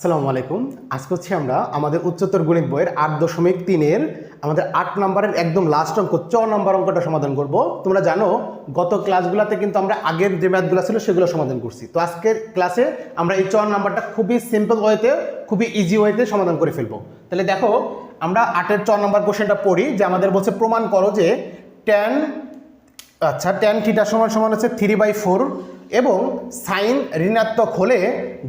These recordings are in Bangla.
আসসালামু আলাইকুম। আজকে হচ্ছে আমরা আমাদের উচ্চতর গণিত বইয়ের আট দশমিক তিনের আমাদের আট নম্বরের একদম লাস্ট অঙ্ক, চ নম্বর অঙ্কটা সমাধান করব। তোমরা জানো, গত ক্লাসগুলোতে কিন্তু আমরা আগের যে ম্যাথগুলো ছিল সেগুলো সমাধান করছি। তো আজকের ক্লাসে আমরা এই চ নাম্বারটা খুবই সিম্পল ওয়েতে খুবই ইজি ওয়েতে সমাধান করে ফেলব। তাহলে দেখো, আমরা আটের চ নম্বর কোশ্চেনটা পড়ি, যে আমাদের বলছে প্রমাণ করো যে টেন আচ্ছা টেন থিটা সমান সমান হচ্ছে থ্রি বাই ফোর এবং সাইন ঋণাত্মক হলে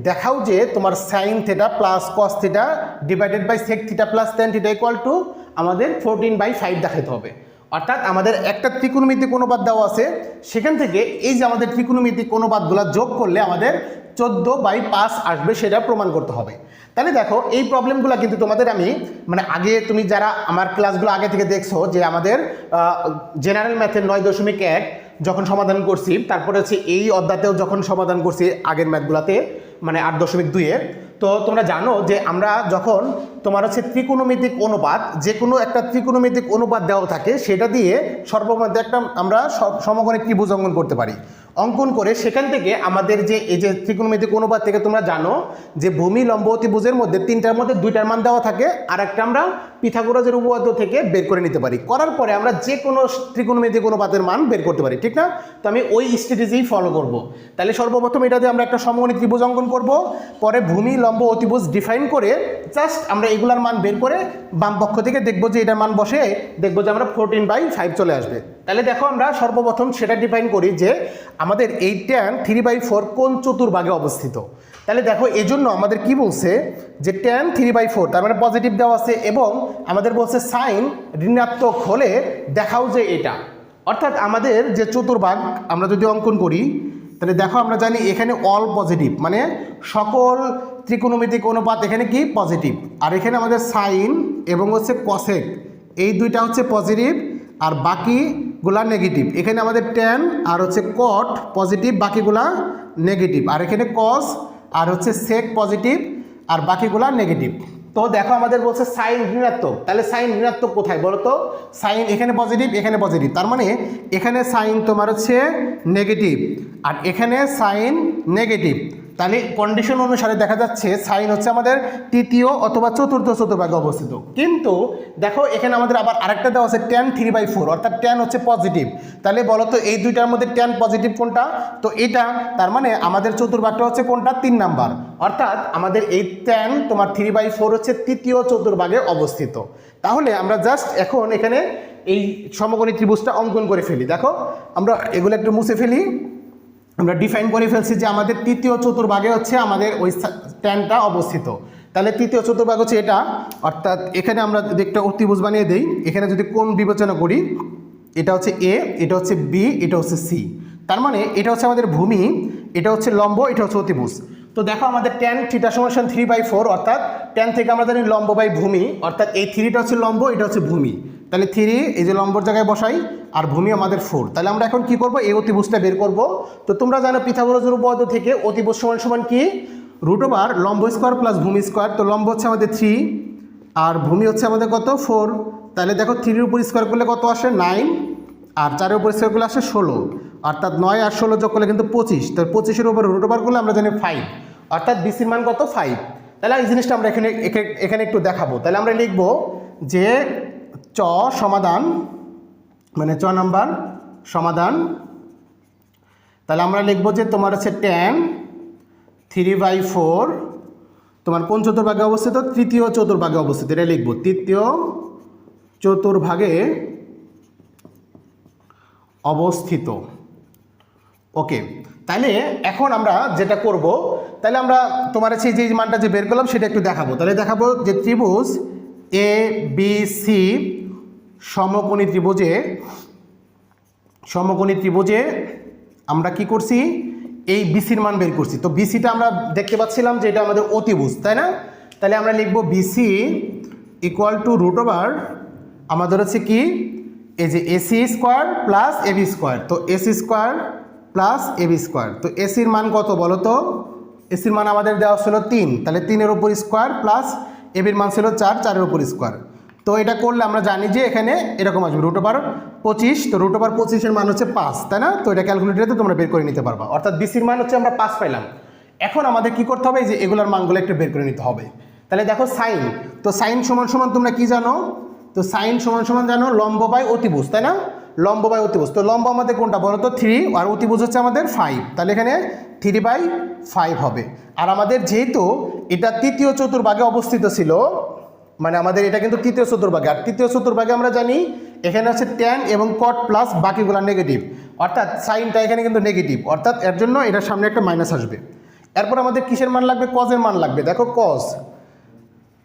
দেখাও যে তোমার sine theta plus cos theta divided by sec theta plus tan theta equal to আমাদের ফোরটিন বাই ফাইভ দেখাতে হবে। অর্থাৎ আমাদের একটা ত্রিকোণমিতিক অনুপাত দেওয়া আছে, সেখান থেকে এই যে আমাদের ত্রিকোণমিতিক অনুপাতগুলো যোগ করলে আমাদের চোদ্দ বাই পাঁচ আসবে সেটা প্রমাণ করতে হবে। তাহলে দেখো, এই প্রবলেমগুলো কিন্তু তোমাদের আমি মানে আগে তুমি যারা আমার ক্লাসগুলো আগে থেকে দেখছ যে আমাদের জেনারেল ম্যাথের নয় দশমিক এক যখন সমাধান করছি, তারপরে হচ্ছে এই অধ্যাতেও যখন সমাধান করছি আগের ম্যাথগুলাতে মানে আট দশমিক দুইয়ে, তো তোমরা জানো যে আমরা যখন তোমার হচ্ছে ত্রিকোণমিতিক অনুপাত, যে কোনো একটা ত্রিকোণমিতিক অনুপাত দেওয়া থাকে, সেটা দিয়ে সর্বমধ্যে একটা আমরা সমগ্র একটি বুঝ অঙ্কন করতে পারি। অঙ্কন করে সেখান থেকে আমাদের যে, এই যে ত্রিকোণমিতিক অনুপাত থেকে তোমরা জানো যে ভূমি লম্ব ত্রিভুজের মধ্যে তিনটার মধ্যে দুইটার মান দেওয়া থাকে আর একটা আমরা পিথাগোরাসের উপপাদ্য থেকে বের করে নিতে পারি। করার পরে আমরা যে কোনো ত্রিকোণমিতিক অনুপাতের মান বের করতে পারি, ঠিক না? তো আমি ওই স্ট্র্যাটেজিই ফলো করব। তাহলে সর্বপ্রথম এটা দিয়ে আমরা একটা সমকোণী ত্রিভুজ অঙ্কন করব, পরে ভূমি লম্ব অতিভুজ ডিফাইন করে জাস্ট আমরা এগুলার মান বের করে বাম পক্ষ থেকে দেখব যে এটার মান বসে, দেখব যে আমরা ফোরটিন বাই ফাইভ চলে আসবে। তাহলে দেখো আমরা সর্বপ্রথম সেটা ডিফাইন করি যে আমাদের এই ট্যান থ্রি বাই ফোর কোন চতুর্ভাগে অবস্থিত। তাহলে দেখো এজন্য আমাদের কি বলছে যে ট্যান থ্রি বাই ফোর তার মানে পজিটিভ দেওয়া আছে এবং আমাদের বলছে সাইন ঋণাত্মক হলে দেখাও যে এটা। অর্থাৎ আমাদের যে চতুর্ভাগ আমরা যদি অঙ্কন করি, তাহলে দেখো আমরা জানি এখানে অল পজিটিভ মানে সকল ত্রিকোণমিতিক অনুপাত এখানে কি? পজিটিভ আর এখানে আমাদের সাইন এবং হচ্ছে কসেক এই দুইটা হচ্ছে পজিটিভ আর বাকিগুলা নেগেটিভ এখানে আমাদের টেন আর হচ্ছে কট পজিটিভ বাকিগুলা নেগেটিভ আর এখানে কস আর হচ্ছে সেক পজিটিভ আর বাকিগুলা নেগেটিভ তো দেখো আমাদের বলছে সাইন ঋণাত্মক। তাহলে সাইন ঋণাত্মক কোথায় বলো তো সাইন এখানে পজিটিভ এখানে পজিটিভ তার মানে এখানে সাইন তোমার হচ্ছে নেগেটিভ আর এখানে সাইন নেগেটিভ তাহলে কন্ডিশন অনুসারে দেখা যাচ্ছে সাইন হচ্ছে আমাদের তৃতীয় অথবা চতুর্থ চতুর্ভাগে অবস্থিত। কিন্তু দেখো এখানে আমাদের আবার আরেকটা দেওয়া আছে টেন থ্রি বাই ফোর অর্থাৎ টেন হচ্ছে পজিটিভ তাহলে বলো তো এই দুইটার মধ্যে টেন পজিটিভ কোনটা? তো এটা তার মানে আমাদের চতুর্ভাগটা হচ্ছে কোনটা? তিন নাম্বার। অর্থাৎ আমাদের এই টেন তোমার থ্রি বাই ফোর হচ্ছে তৃতীয় চতুর্ভাগে অবস্থিত। তাহলে আমরা জাস্ট এখন এখানে এই সমকোণী ত্রিভুজটা অঙ্কন করে ফেলি। দেখো, আমরা এগুলো একটু মুছে ফেলি। আমরা ডিফাইন করে ফেলছি যে আমাদের তৃতীয় চতুর্ভাগে হচ্ছে আমাদের ওই স্ট্যান্ডটা অবস্থিত। তাহলে তৃতীয় চতুর্ভাগ হচ্ছে এটা, অর্থাৎ এখানে আমরা যদি একটা অতিভুজ বানিয়ে দিই। এখানে যদি কোন বিবেচনা করি, এটা হচ্ছে এ এটা হচ্ছে বি এটা হচ্ছে সি তার মানে এটা হচ্ছে আমাদের ভূমি, এটা হচ্ছে লম্ব, এটা হচ্ছে অতিভুজ। তো দেখো আমাদের টেন থিটা সমান থ্রি বাই ফোর অর্থাৎ টেন থেকে আমরা জানি লম্ব বাই ভূমি, অর্থাৎ এই থ্রিটা হচ্ছে লম্ব, এটা হচ্ছে ভূমি। তাহলে থ্রি এই যে লম্বর জায়গায় বসাই, আর ভূমি আমাদের ফোর তাহলে আমরা এখন কি করব? এই অতিভুজটা বের করব। তো তোমরা জানো পিথাগোরাসের উপপাদ্য থেকে অতিভুজ সমান সমান কি? রুট ওভার লম্ব স্কোয়ার প্লাস ভূমি স্কোয়ার তো লম্ব হচ্ছে আমাদের থ্রি আর ভূমি হচ্ছে আমাদের কত? ফোর তাহলে দেখো থ্রির উপর স্কোয়ার করলে কত আসে? নাইন আর চারের উপর স্কোয়ার করলে আসে ষোলো। অর্থাৎ নয় আর ষোলো যোগ করলে কিন্তু পঁচিশ। তো পঁচিশের উপর রুট ওভার করলে আমরা জানি ফাইভ অর্থাৎ বিসির মান কত? ফাইভ তাহলে এই জিনিসটা আমরা এখানে এখে- এখানে একটু দেখাবো। তাহলে আমরা লিখব যে চ, সমাধান। মানে চ নাম্বার, সমাধান। তাহলে আমরা লিখব যে তোমার হচ্ছে টেন থ্রি বাই ফোর তোমার কোন চতুর্ভাগে অবস্থিত? তৃতীয় চতুর্ভাগে অবস্থিত। এটা লিখব। তৃতীয় চতুর্ভাগে অবস্থিত। ওকে। তাহলে এখন আমরা যেটা করব, তাহলে আমরা তোমার হচ্ছে যে মানটা যে বের করলাম সেটা একটু দেখাবো। তাহলে দেখাবো যে ত্রিভুজ এ বি সি সমকোণী ত্রিভুজে সমকোণী ত্রিভুজে আমরা কি করছি? এই বিসির মান বের করছি। তো বিসিটা আমরা দেখতে পাচ্ছিলাম যে এটা আমাদের অতিভুজ, তাই না? তাহলে আমরা লিখব BC equal to root over আমাদের হচ্ছে কি? এই যে AC square plus AB square তো AC square plus AB square তো এসির মান কত বলো তো? এসির মান আমাদের দেওয়া ছিল তিন। তাহলে তিনের উপর স্কোয়ার প্লাস এবির মান ছিল চার, চারের উপর স্কোয়ার তো এটা করলে আমরা জানি যে এখানে এরকম আসবে রুট ওভার পঁচিশ, তো রুট ওভার পঁচিশের মান হচ্ছে পাঁচ, তাই না? তো এটা ক্যালকুলেটারে তোমরা বের করে নিতে পারবা। অর্থাৎ বিসির মান হচ্ছে আমরা পাঁচ পাইলাম। এখন আমাদের কি করতে হবে? যে এগুলোর মানগুলো একটু বের করে নিতে হবে। তাহলে দেখো সাইন, তো সাইন সমান সমান তোমরা কি জানো? তো সাইন সমান সমান জানো লম্ব বাই অতিভুজ, তাই না? লম্ব বাই অতিভুজ, তো লম্ব আমাদের কোনটা বলো তো? থ্রি আর অতিভুজ হচ্ছে আমাদের ফাইভ তাহলে এখানে থ্রি বাই ফাইভ হবে। আর আমাদের যেহেতু এটা তৃতীয় চতুর্ভাগে অবস্থিত ছিল মানে আমাদের এটা কিন্তু তৃতীয় চতুর্ভাগে। আর তৃতীয় চতুর্ভাগে আমরা জানি এখানে হচ্ছে ট্যান এবং কট প্লাস বাকিগুলো নেগেটিভ অর্থাৎ সাইনটা এখানে কিন্তু নেগেটিভ অর্থাৎ এর জন্য এটার সামনে একটা মাইনাস আসবে। এরপর আমাদের কিসের মান লাগবে? কজের মান লাগবে। দেখো কজ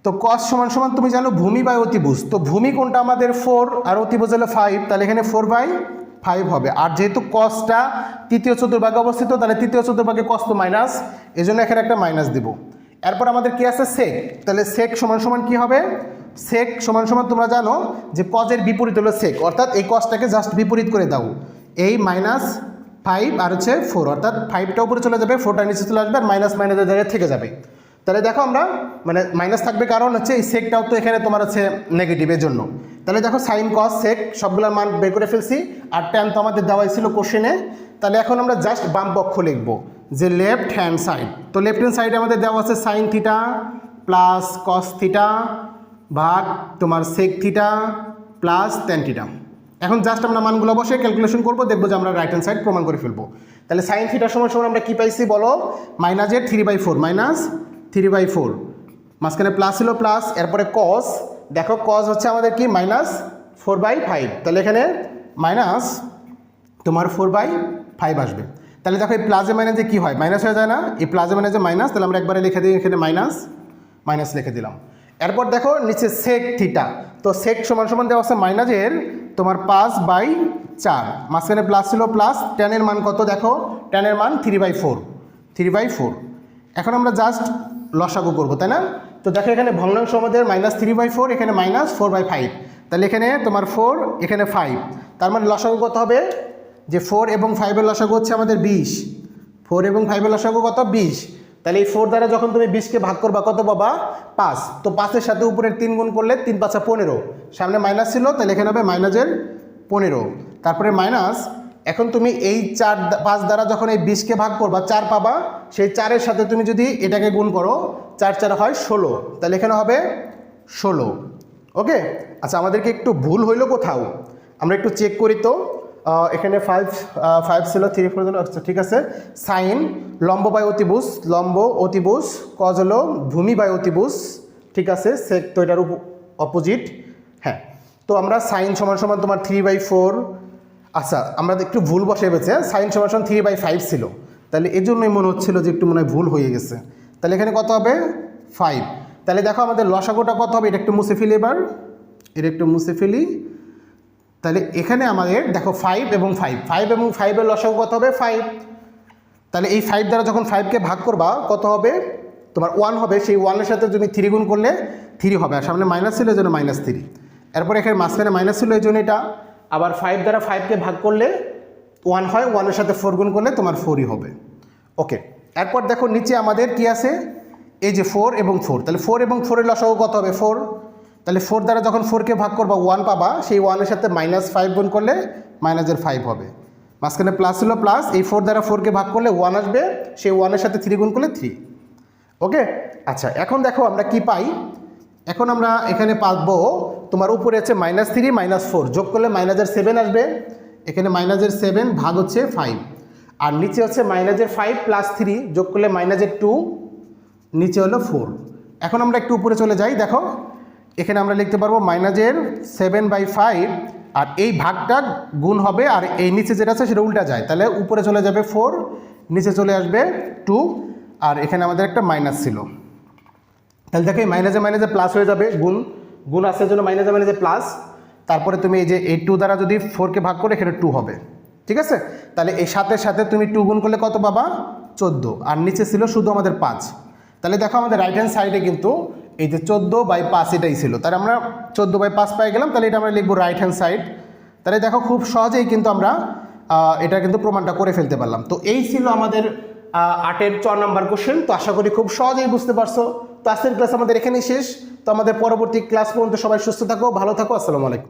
তো কস সমান সমান তুমি জানো ভূমি বাই অতিভুজ। তো ভূমি কোনটা আমাদের ফোর আর অতিভুজ হলো ফাইভ তাহলে এখানে ফোর বাই ফাইভ হবে। আর যেহেতু কসটা তৃতীয় চতুর্ভাগে অবস্থিত, তাহলে তৃতীয় চতুর্ভাগে কস তো মাইনাস এই জন্য এখানে একটা মাইনাস দিব। এরপর আমাদের কি আছে? সেক তাহলে সেক সমান সমান কি হবে? সেক সমান সমান তোমরা জানো যে কজের বিপরীত হলো সেক অর্থাৎ এই কজটাকে জাস্ট বিপরীত করে দাও। এই মাইনাস ফাইভ আর হচ্ছে ফোর অর্থাৎ ফাইভটা উপরে চলে যাবে ফোরটা নিচে চলে আসবে, আর মাইনাস মাইনাসের জায়গায় থেকে যাবে। তাহলে দেখো আমরা মানে মাইনাস থাকবে কারণ হচ্ছে এই সেকটাও তো এখানে তোমার হচ্ছে নেগেটিভের জন্য। তাহলে দেখো সাইন কস সেক সবগুলোর মান বের করে ফেলছি। আর ট্যান তো আমাদের দেওয়াই ছিল কোশ্চেনে তাহলে এখন আমরা জাস্ট বাম পক্ষ লিখব। যে লেফট হ্যান্ড সাইড তো লেফট হ্যান্ড সাইডে আমাদের দেওয়া আছে sine theta plus cos theta ভাগ তোমার sec theta plus tan theta এখন জাস্ট আমরা মানগুলো বসে ক্যালকুলেশন করব, দেখব যে আমরা রাইট হ্যান্ড সাইড প্রমাণ করে ফেলব। তাহলে সাইন থিটার সময় সময় আমরা কী পাইছি বলো? মাইনাসের three by four minus three by four মাঝখানে প্লাস ছিল প্লাস এরপরে কস দেখো কস হচ্ছে আমাদের কি? মাইনাস ফোর বাই ফাইভ তাহলে এখানে মাইনাস তোমার ফোর বাই ফাইভ আসবে। তাহলে দেখো এই প্লাজে মাইনাসে কী হয়? মাইনাস হয়ে যায় না? এই প্লাজে মাইনাসে মাইনাস তাহলে আমরা একবারে লিখে দিই এখানে মাইনাস মাইনাস লিখে দিলাম। এরপর দেখো নিচে সেক থিটা তো সেক সমান সমান দেওয়া আছে মাইনাসের তোমার পাঁচ বাই চার। মাঝখানে প্লাস ছিল প্লাস টেনের মান কত দেখো? টেনের মান three by four three by four এখন আমরা জাস্ট লসাগু করব, তাই না? তো দেখো এখানে ভগ্নাংশ আমাদের মাইনাস থ্রি বাই ফোর এখানে মাইনাস ফোর বাই ফাইভ তাহলে এখানে তোমার ফোর এখানে ফাইভ তার মানে লসাগু কত হবে? যে ফোর এবং ফাইভের লসাগু হচ্ছে আমাদের বিশ। ফোর এবং ফাইভের লসাগু কত? বিশ। তাহলে এই ফোর দ্বারা যখন তুমি বিশকে ভাগ করবা, কত পাবা? পাঁচ। তো পাঁচের সাথে উপরের তিন গুণ করলে তিন পাঁচা পনেরো। সামনে মাইনাস ছিল, তাহলে এখানে হবে মাইনাসের পনেরো। তারপরে মাইনাস এখন তুমি এই চার পাঁচ দ্বারা যখন এই বিশকে ভাগ করবা, চার পাবা, সেই চারের সাথে তুমি যদি এটাকে গুণ করো, চার চার হয় ষোলো। তাহলে এখানে হবে ষোলো। ওকে? আচ্ছা আমাদেরকে একটু ভুল হইল কোথাও। আমরা একটু চেক করি তো। এখানে ফাইভ ফাইভ ছিল থ্রি ফোর আচ্ছা ঠিক আছে। সাইন লম্ব বাই অতিভুজ, লম্ব অতিভুজ কজ হলো ভূমি বাই অতিভুজ, ঠিক আছে সেক তো এটার অপোজিট হ্যাঁ। তো আমরা সাইন সমান সমান তোমার থ্রি বাই ফোর আচ্ছা আমরা একটু ভুল বসে গেছে সাইন সমান সমান থ্রি বাই ফাইভ ছিল। তাহলে এই জন্যই মনে হচ্ছিল যে একটু মনে হয় ভুল হয়ে গেছে। তাহলে এখানে কত হবে? ফাইভ তাহলে দেখো আমাদের লসাগোটা কত হবে? এটা একটু মুছে ফেলি এবার। এটা একটু মুছে ফেলি। তাহলে এখানে আমাদের দেখো ফাইভ এবং ফাইভ ফাইভ এবং ফাইভের লসাগু কত হবে? ফাইভ তাহলে এই ফাইভ দ্বারা যখন ফাইভকে ভাগ করবা, কত হবে? তোমার ওয়ান হবে। সেই ওয়ানের সাথে তুমি থ্রি গুণ করলে থ্রি হবে। আর সামনে মাইনাস ছিল, এই জন্য মাইনাস থ্রি এরপর এখানে মাঝখানে মাইনাস ছিল, এই জন্য এটা। আবার ফাইভ দ্বারা ফাইভকে ভাগ করলে ওয়ান হয় ওয়ানের সাথে ফোর গুণ করলে তোমার ফোরই হবে। ওকে এরপর দেখো নিচে আমাদের কি আছে? এই যে ফোর এবং ফোর তাহলে ফোর এবং ফোরের লসাগু কত হবে? ফোর তাহলে ফোর দ্বারা যখন ফোরকে ভাগ করবা ওয়ান পাবা, সেই ওয়ানের সাথে মাইনাস ফাইভ গুণ করলে মাইনাসের ফাইভ হবে। মাঝখানে প্লাস ছিল প্লাস এই ফোর দ্বারা ফোরকে ভাগ করলে ওয়ান আসবে, সেই ওয়ানের সাথে থ্রি গুণ করলে থ্রি ওকে আচ্ছা এখন দেখো আমরা কি পাই? এখন আমরা এখানে পাবো, তোমার উপরে আছে মাইনাস থ্রি মাইনাস ফোর যোগ করলে মাইনাসের সেভেন আসবে। এখানে মাইনাসের সেভেন ভাগ হচ্ছে ফাইভ আর নিচে হচ্ছে মাইনাসের ফাইভ প্লাস থ্রি যোগ করলে মাইনাসের টু নিচে হলো ফোর এখন আমরা একটু উপরে চলে যাই, দেখো। এখানে আমরা লিখতে পারব মাইনাসের সেভেন বাই ফাইভ আর এই ভাগটা গুণ হবে, আর এই নিচে যেটা আছে সেটা উল্টা যায়। তাহলে উপরে চলে যাবে ফোর নিচে চলে আসবে টু আর এখানে আমাদের একটা মাইনাস ছিল। তাহলে দেখো এই মাইনাসে মাইনাসে প্লাস হয়ে যাবে, গুণ গুণ আসার জন্য মাইনাসে মাইনাসে প্লাস তারপরে তুমি এই যে এই টু দ্বারা যদি ফোরকে ভাগ করে, এখানে টু হবে। ঠিক আছে? তাহলে এই সাথে সাথে তুমি টু গুণ করলে কত পাবা? চোদ্দ। আর নিচে ছিল শুধু আমাদের পাঁচ। তাহলে দেখো আমাদের রাইট হ্যান্ড সাইডে কিন্তু এই যে চোদ্দ বাই পাঁচ এটাই ছিল। তাহলে আমরা চোদ্দ বাই পাঁচ পাই গেলাম, তাহলে এটা আমরা লিখব রাইট হ্যান্ড সাইড তাহলে দেখো খুব সহজেই কিন্তু আমরা এটা কিন্তু প্রমাণটা করে ফেলতে পারলাম। তো এই ছিল আমাদের আটের চ নাম্বার কোশ্চেন তো আশা করি খুব সহজেই বুঝতে পারছ। তো আজকের ক্লাস আমাদের এখানেই শেষ। তো আমাদের পরবর্তী ক্লাস পর্যন্ত সবাই সুস্থ থাকো, ভালো থাকো। আসসালামু আলাইকুম।